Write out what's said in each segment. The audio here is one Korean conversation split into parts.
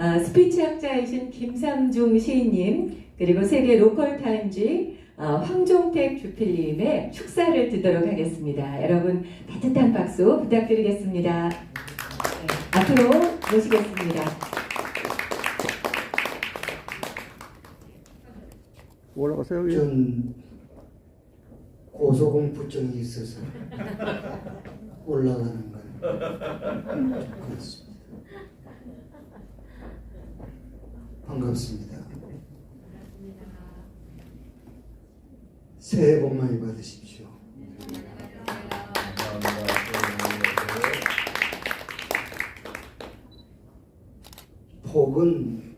아, 스피치 학자이신 김삼중 시인님 그리고 세계 로컬 타임지 아, 황종택 주필님의 축사를 듣도록 하겠습니다. 여러분 따뜻한 박수 부탁드리겠습니다. 네, 앞으로 모시겠습니다. 올라가세요. 전 고소공포증이 있어서 올라가는 건 그렇습니다. 반갑습니다. 새해 복 많이 받으십시오. 복은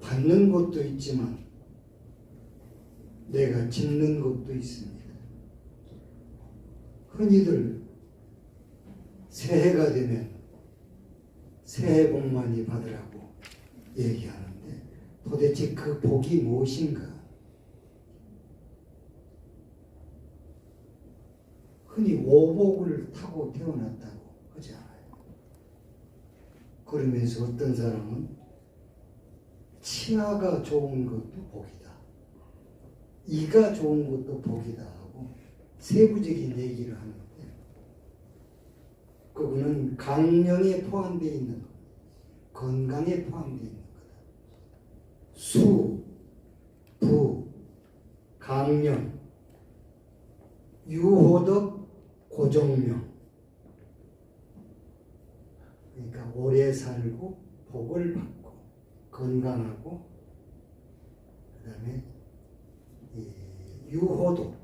받는 것도 있지만 내가 짓는 것도 있습니다. 흔히들 새해가 되면 새해 복 많이 받으라고 얘기하는데 도대체 그 복이 무엇인가? 흔히 오복을 타고 태어났다고 하지 않아요. 그러면서 어떤 사람은 치아가 좋은 것도 복이다. 이가 좋은 것도 복이다 하고 세부적인 얘기를 하는데 그거는 강령에 포함되어 있는 것, 건강에 포함되어 있는. 수, 부, 강령, 유호덕, 고정명. 그러니까 오래 살고 복을 받고 건강하고 그다음에 이 유호도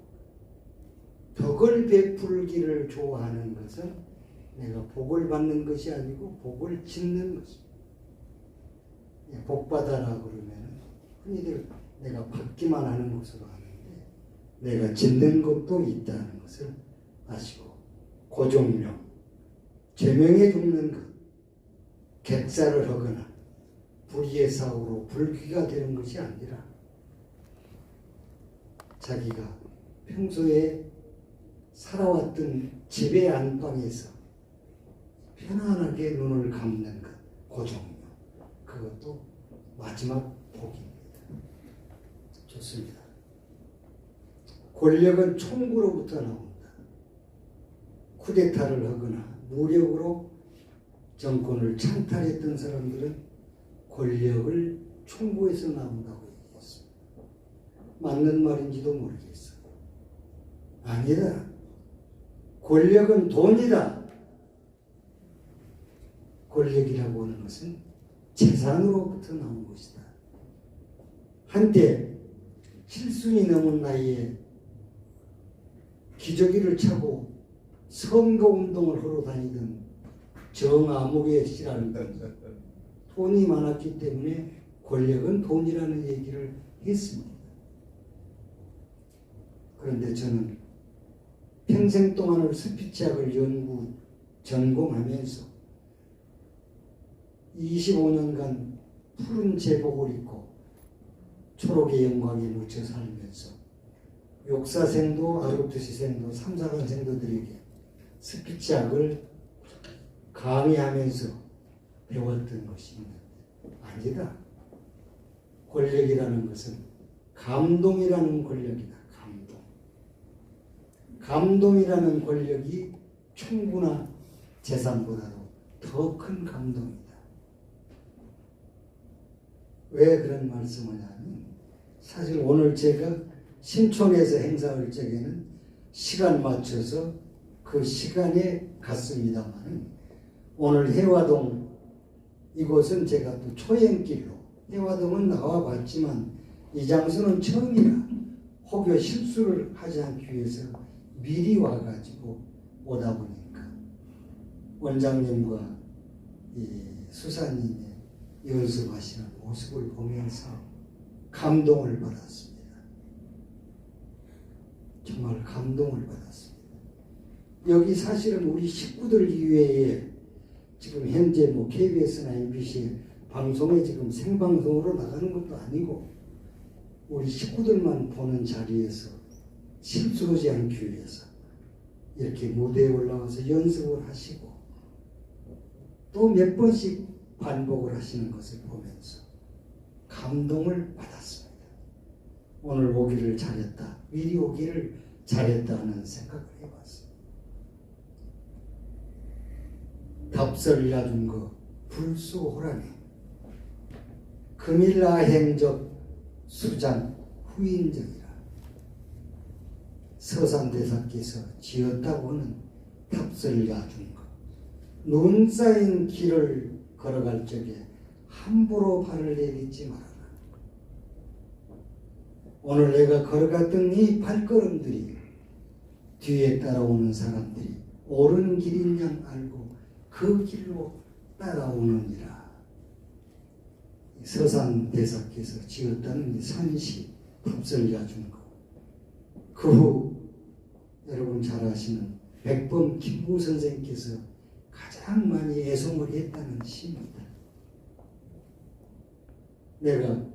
덕을 베풀기를 좋아하는 것은 내가 복을 받는 것이 아니고 복을 짓는 것입니다. 예, 복 받아라 그러면 흔히들 내가 받기만 하는 것으로 하는데 내가 짓는 것도 있다는 것을 아시고 고종명 제명에 죽는 것 객사를 하거나 불의의 사고로 불귀가 되는 것이 아니라 자기가 평소에 살아왔던 집의 안방에서 편안하게 눈을 감는 것, 고종료. 그것도 마지막 복입니다. 좋습니다. 권력은 총구로부터 나온다. 쿠데타를 하거나 무력으로 정권을 창탈했던 사람들은 권력을 총구에서 나온다고 얘기했습니다. 맞는 말인지도 모르겠어요. 아니다. 권력은 돈이다. 권력이라고 하는 것은 재산으로부터 나온 것이다. 한때 칠순이 넘은 나이에 기저귀를 차고 선거 운동을 하러 다니던 정아무개 씨라는 돈이 많았기 때문에 권력은 돈이라는 얘기를 했습니다. 그런데 저는 평생 동안을 스피치학을 연구 전공하면서 25년간 푸른 제복을 입고 초록의 영광에 묻혀 살면서 욕사생도 아르투시생도 삼사관 생도들에게 스피치학을 강의하면서 배웠던 것이 있는데 아니다. 권력이라는 것은 감동이라는 권력이다. 감동. 감동이라는 권력이 충분한 재산보다도 더 큰 감동이다. 왜 그런 말씀을 하냐면 사실 오늘 제가 신촌에서 행사할 적에는 시간 맞춰서 그 시간에 갔습니다만 오늘 해화동 이곳은 제가 또 초행길로 해화동은 나와 봤지만 이 장소는 처음이라 혹여 실수를 하지 않기 위해서 미리 와가지고 오다 보니까 원장님과 이 수사님의 연습하시는 모습을 보면서 감동을 받았습니다. 정말 감동을 받았습니다. 여기 사실은 우리 식구들 이외에 지금 현재 뭐 KBS나 MBC 방송에 지금 생방송으로 나가는 것도 아니고 우리 식구들만 보는 자리에서 실수하지 않기 위해서 이렇게 무대에 올라와서 연습을 하시고 또 몇 번씩 반복을 하시는 것을 보면서 감동을 받았습니다. 오늘 오기를 잘했다. 미리 오기를 잘했다 하는 생각을 해봤습니다. 답설을 놔준 거 불수호라니 금일라 행적 수장 후인적이라 서산대사께서 지었다고 는 답설을 놔준 것. 눈 쌓인 길을 걸어갈 적에 함부로 발을 내딛지 말아라. 오늘 내가 걸어갔던 이 발걸음들이 뒤에 따라오는 사람들이 옳은 길인 양 알고 그 길로 따라오느니라. 서산 대사께서 지었다는 이 산시 답설을 준 것. 그후 여러분 잘 아시는 백범 김구 선생께서 가장 많이 애송을 했다는 시입니다. 내가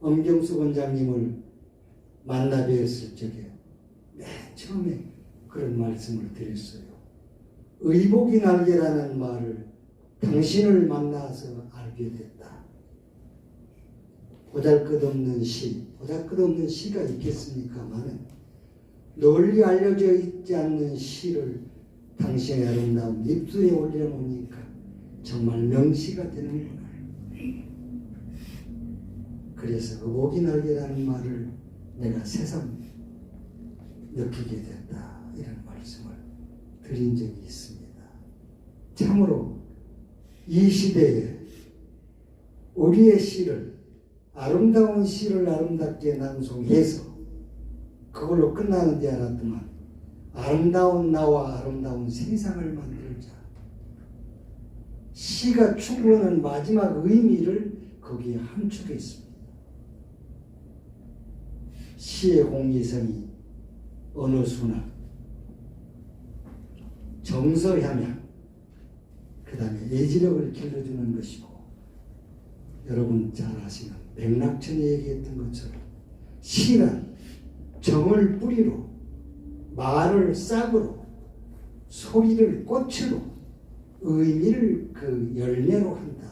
엄경수 원장님을 만나 뵈었을 적에 맨 처음에 그런 말씀을 드렸어요. 의복이 날개라는 말을 당신을 만나서 알게 됐다. 보잘것없는 시, 보잘것없는 시가 있겠습니까마는 널리 알려져 있지 않는 시를 당신의 아름다운 입술에 올려놓으니까 정말 명시가 되는구나. 그래서 그 목이 날개라는 말을 내가 새삼 느끼게 됐다. 이런 말씀을 드린 적이 있습니다. 참으로 이 시대에 우리의 시를 아름다운 시를 아름답게 낭송해서 그걸로 끝나는 데 알았더만 아름다운 나와 아름다운 세상을 만들자. 시가 추구하는 마지막 의미를 거기에 함축했습니다. 시의 공리성이 어느 수나 정서향양 그 다음에 예지력을 길러주는 것이고 여러분 잘 아시는 백낙천이 얘기했던 것처럼 시란 정을 뿌리로 말을 싹으로 소리를 꽃으로 의미를 그 열매로 한다.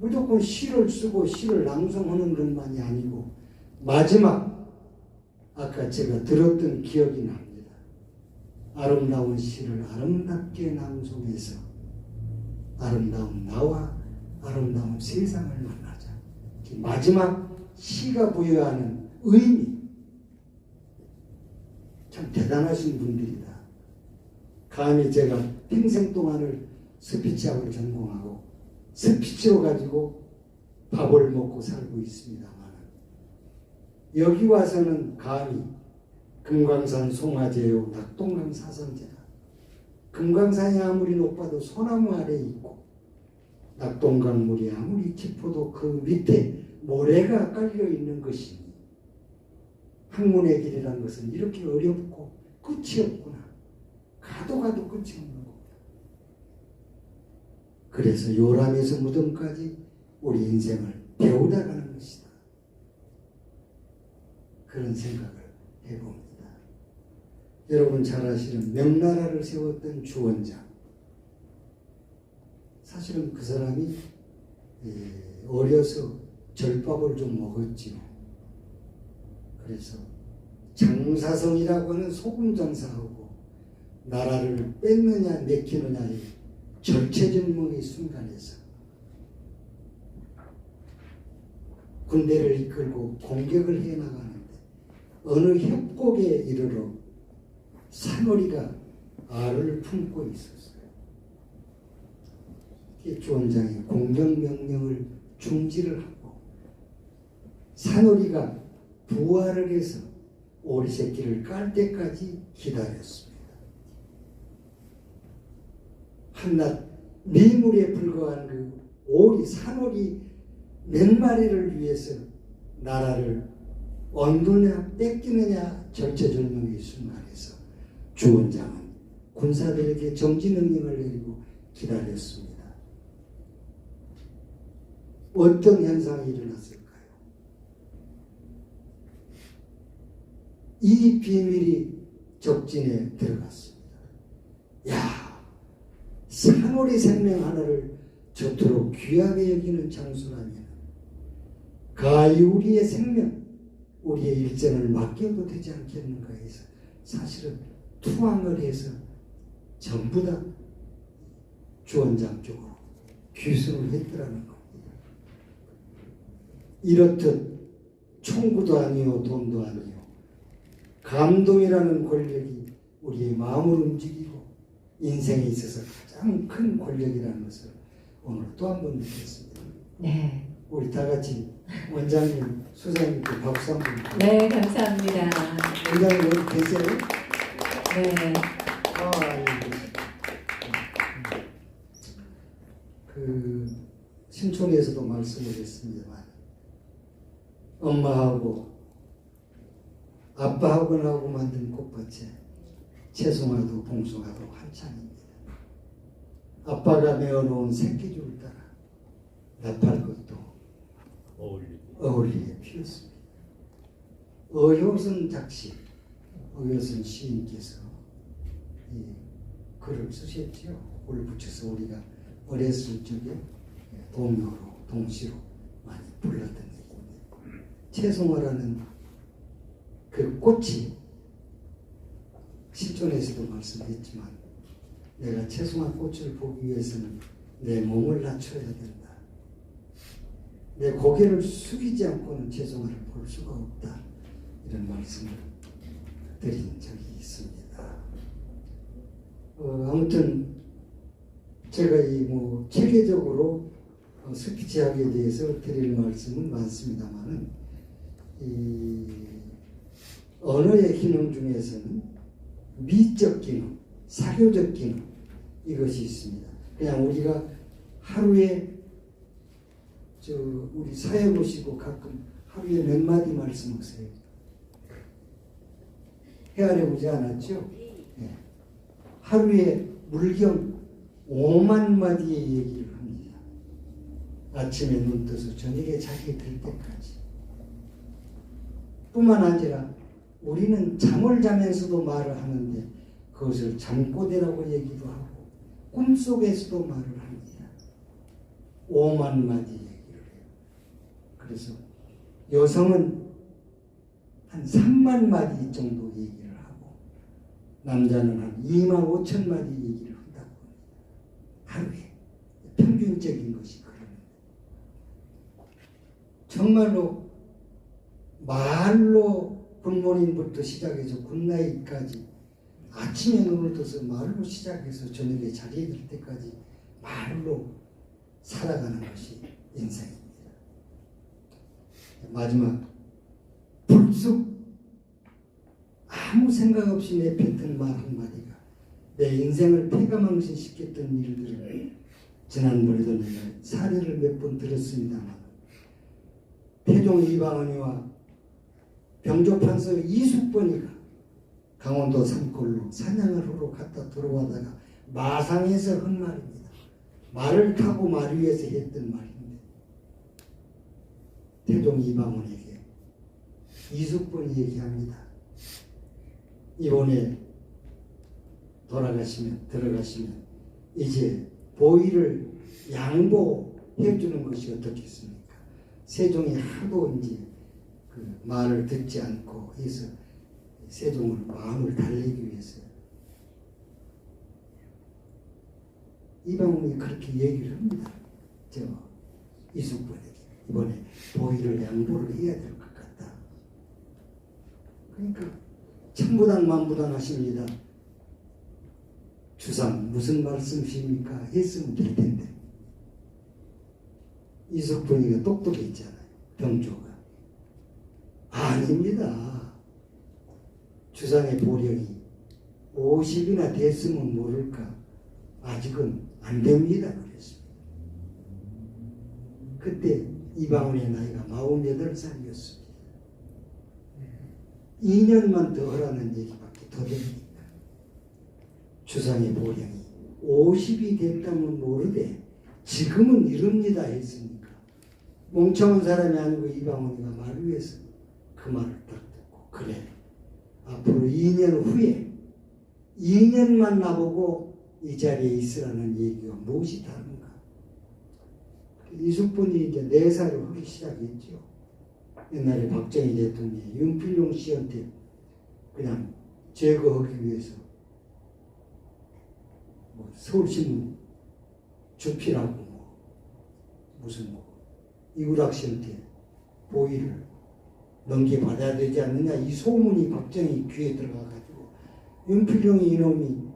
무조건 시를 쓰고 시를 낭송하는 것만이 아니고 마지막 아까 제가 들었던 기억이 납니다. 아름다운 시를 아름답게 낭송해서 아름다운 나와 아름다운 세상을 만나자. 마지막 시가 부여하는 의미. 참 대단하신 분들이다. 감히 제가 평생 동안을 스피치학을 전공하고 스피치로 가지고 밥을 먹고 살고 있습니다만 여기 와서는 감히 금강산 송화제요 낙동강 사선제다. 금강산이 아무리 높아도 소나무 아래 있고 낙동강 물이 아무리 깊어도 그 밑에 모래가 깔려 있는 것이니 학문의 길이라는 것은 이렇게 어렵고 끝이 없구나. 가도 가도 끝이 없는 겁니다. 그래서 요람에서 무덤까지 우리 인생을 배우다 가는 것이다. 그런 생각을 해봅니다. 여러분 잘 아시는 명나라를 세웠던 주원장. 사실은 그 사람이 예, 어려서 절밥을 좀 먹었지요. 그래서 장사성이라고 하는 소금 장사하고 나라를 뺏느냐 내키느냐의 절체절명의 순간에서 군대를 이끌고 공격을 해 나가는데 어느 협곡에 이르러 산오리가 알을 품고 있었어요. 주원장이 공격명령을 중지를 하고 산오리가 부활을 해서 오리 새끼를 깔 때까지 기다렸습니다. 한낱 미물에 불과한 그 오리 산오리 몇 마리를 위해서 나라를 얻느냐 뺏기느냐 절체절명의 순간에서 주원장은 군사들에게 정지 명령을 내리고 기다렸습니다. 어떤 현상이 일어났을까요? 이 비밀이 적진에 들어갔습니다. 야, 산오리 생명 하나를 저토록 귀하게 여기는 장수라면 가히 우리의 생명, 우리의 일생을 맡겨도 되지 않겠는가 해서 사실은 투항을 해서 전부 다 주원장 쪽으로 귀순을 했더라는 겁니다. 이렇듯 총구도 아니요 돈도 아니요 감동이라는 권력이 우리의 마음을 움직이고 인생에 있어서 가장 큰 권력이라는 것을 오늘 또 한 번 느꼈습니다. 네. 우리 다 같이 원장님, 수장님께 박수 한번. 네, 감사합니다. 원장님 여기 계세요? 네. 아, 예. 그 신촌에서도 말씀을 했습니다만 엄마하고 아빠하고 나하고 만든 꽃밭에 채송아도 봉송아도 한창입니다. 아빠가 메어놓은 새끼줄 따라 나팔 것도 어울리게 피었습니다. 어효선 작시, 어효선 시인께서 이 글을 쓰셨죠. 글 붙여서 우리가 어렸을 적에 동요로 동시로 많이 불렀던 얘기인데 채송화라는 그 꽃이 실존에서도 말씀했지만 내가 채송화 꽃을 보기 위해서는 내 몸을 낮춰야 된다. 내 고개를 숙이지 않고는 채송화를 볼 수가 없다. 이런 말씀을 드린 적이 있습니다. 어, 아무튼 제가 이 뭐 체계적으로 어, 스피치학에 대해서 드릴 말씀은 많습니다만은 이 언어의 기능 중에서는 미적 기능, 사교적 기능 이것이 있습니다. 그냥 우리가 하루에 저 우리 사회 보시고 가끔 하루에 몇 마디 말씀하세요. 헤아려 보지 않았죠? 예. 하루에 물경 5만 마디의 얘기를 합니다. 아침에 눈 떠서 저녁에 자기 들 때까지. 뿐만 아니라 우리는 잠을 자면서도 말을 하는데 그것을 잠꼬대라고 얘기도 하고 꿈속에서도 말을 합니다. 5만 마디 얘기를 해요. 그래서 여성은 한 3만 마디 정도 얘기를 하고 남자는 한 2만 5천 마디 얘기를 한다고 합니다. 하루에 평균적인 것이 그러는데 정말로 말로 굿모닝부터 시작해서 굿나잇까지 아침에 눈을 떠서 말로 시작해서 저녁에 자리에 들 때까지 말로 살아가는 것이 인생입니다. 마지막 불쑥 아무 생각 없이 내뱉은 말 한마디가 내 인생을 폐가망신시켰던 일들을 지난번에도 내가 사례를 몇 번 들었습니다만 태종 이방원이와 병조판서 이숙번이가 강원도 산골로 사냥을 하러 갔다 들어오다가 마상에서 한 말입니다. 말을 타고 말 위에서 했던 말인데 태종 이방원에게 이숙번이 얘기합니다. 이번에 돌아가시면 들어가시면 이제 보위를 양보해 주는 것이 어떻겠습니까? 세종이 하도 이제 그 말을 듣지 않고 해서 세종을 마음을 달래기 위해서 이방원이 그렇게 얘기를 합니다. 저 이숙번에게 이번에 보위를 양보를 해야 될 것 같다. 그러니까 천부당 만부당 하십니다. 주상 무슨 말씀이십니까? 했으면 될 텐데 이숙번이가 똑똑했잖아요. 병조가 아닙니다. 주상의 보령이 50이나 됐으면 모를까 아직은 안 됩니다. 그랬습니다. 그때 이방원의 나이가 48살이었습니다. 2년만 더 하라는 얘기밖에 더 됩니까? 주상의 보령이 50이 됐다면 모르되 지금은 이럽니다 했으니까 멍청한 사람이 아니고 이방원이가 말을 위해서 그 말을 딱 듣고 그래 앞으로 2년 후에 2년만 나보고 이 자리에 있으라는 얘기가 무엇이 다른가? 이숙분이 이제 네 살을 하기 시작했죠. 옛날에 박정희 대통령이 윤필용 씨한테 그냥 제거하기 위해서 뭐 서울신문 주필하고 뭐 무슨 뭐 이구락 씨한테 보위를 넘겨받아야 되지 않느냐 이 소문이 박정희 귀에 들어가가지고 윤필용이 이놈이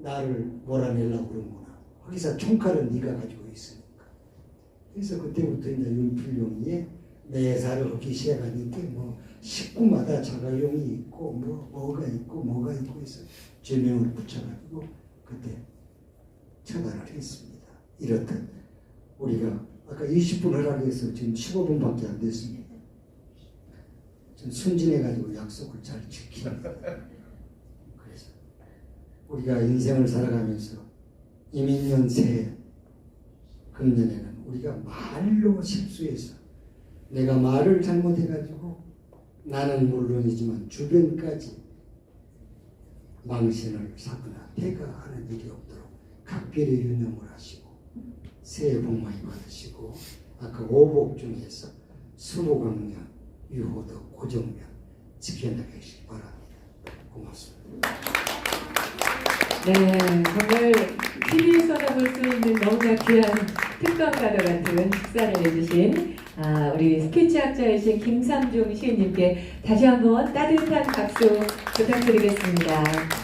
나를 몰아내려고 그러는구나 거기서 총칼은 네가 가지고 있으니까 그래서 그때부터 이제 윤필용이 내사를 하기 시작하니까 뭐 식구마다 자가용이 있고 뭐 뭐가 있고 뭐가 있고 해서 죄명을 붙여가지고 그때 처단을 했습니다. 이렇듯 우리가 아까 20분 허락해서 지금 15분밖에 안 됐습니다. 좀 순진해가지고 약속을 잘 지킵니다. 그래서 우리가 인생을 살아가면서 이민년 새해 금년에는 우리가 말로 실수해서 내가 말을 잘못해가지고 나는 물론이지만 주변까지 망신을 사거나 폐가 하는 일이 없도록 각별히 유념을 하시고 새해 복 많이 받으시고 아까 오복 중에서 수보강령, 유호덕, 고정면 지켜나가시기 바랍니다. 고맙습니다. 네, 정말 TV에서나 볼 수 있는 너무나 귀한 특강과도 같은 식사를 해주신 아, 우리 스케치학자이신 김삼중 시인님께 다시 한번 따뜻한 박수 부탁드리겠습니다.